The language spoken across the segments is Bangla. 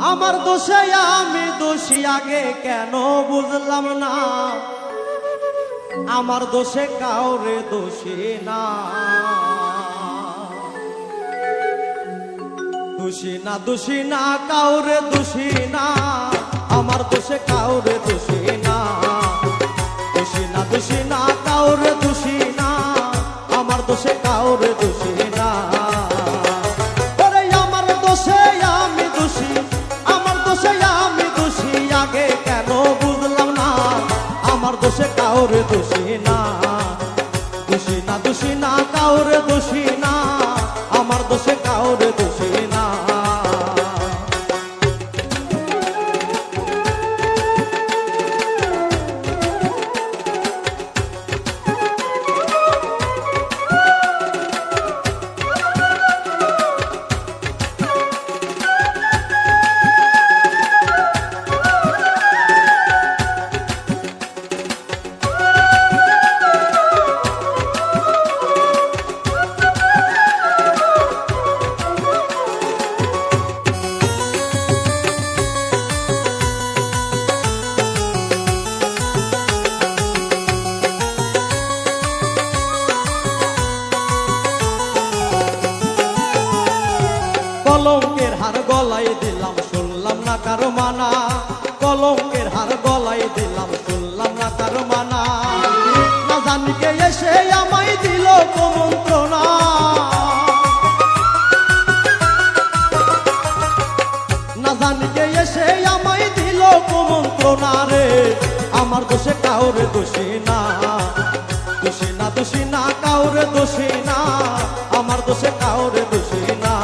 আমার দোষে আমি দোষী আগে কেন বুঝলাম না? আমার দোষে কাউরে দোষী না। দোষী না দোষী না, কাউরে দোষী না। আমার দোষে কাউরে দোষী কাউরে দোষী না। দোষী না দোষী না কাউর দোষী না। আমার দোষে কাউরে দোষী হার গলায় দিলাম, শুনলাম না কারও মানা। কলঙ্কের হার গলায় দিলাম, শুনলাম না কারও মানা। না জানিকে এসে আমায় দিল কুমন্ত্রণা। না জানিকে এসে আমায় দিল কুমন্ত্রণা রে। আমার দোষে কাউরে দোষী না। দোষী না দোষী না, কাউরে দোষী না। আমার দোষে কাউরে দোষী না।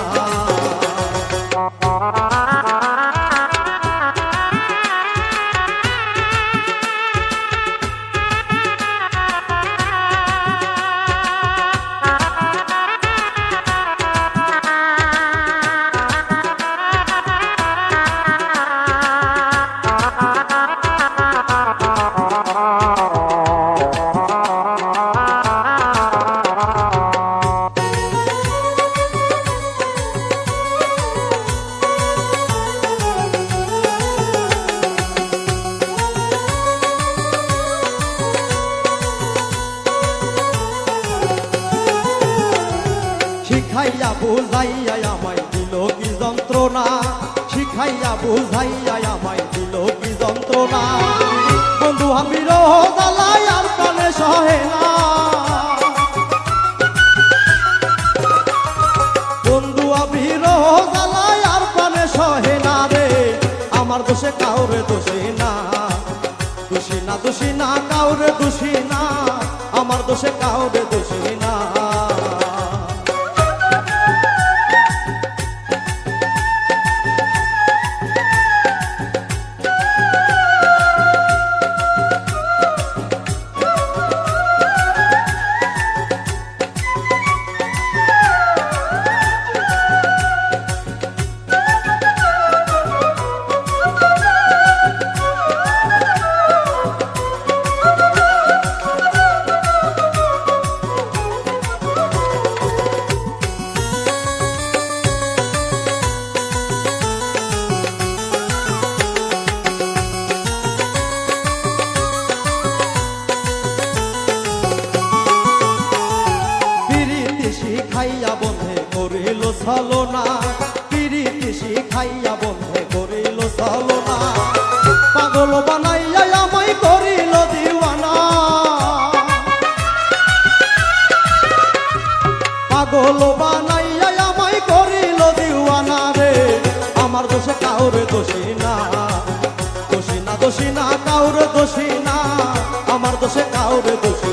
শিখাইয়া বুঝাইয়া আমায় দিল কি যন্ত্রণা? শিখাইয়া বুঝাইয়া আমায় দিল কি যন্ত্রণা? বন্ধু, আমি রোজালাই আর কানে সহে না। বন্ধু, আমি রোজালাই আর কানে সহে না রে। আমার দোষে কাউরে দোষী না। দোষী না দোষী না, কাউরে দোষী না। আমার দোষে কাউরে দোষী করিল ছলনা, পিরিতি শিখাইয়া বন্ধে করিল ছলনা। পাগল বানাইয়া আমায় করিল দিওয়ানা। পাগল বানাইয়া আমায় করিল দিওয়ানা রে। আমার দোষে কাউরে দোষী না। দোষী না দোষী না, কাউরে দোষী না। আমার দোষে কাউরে দোষী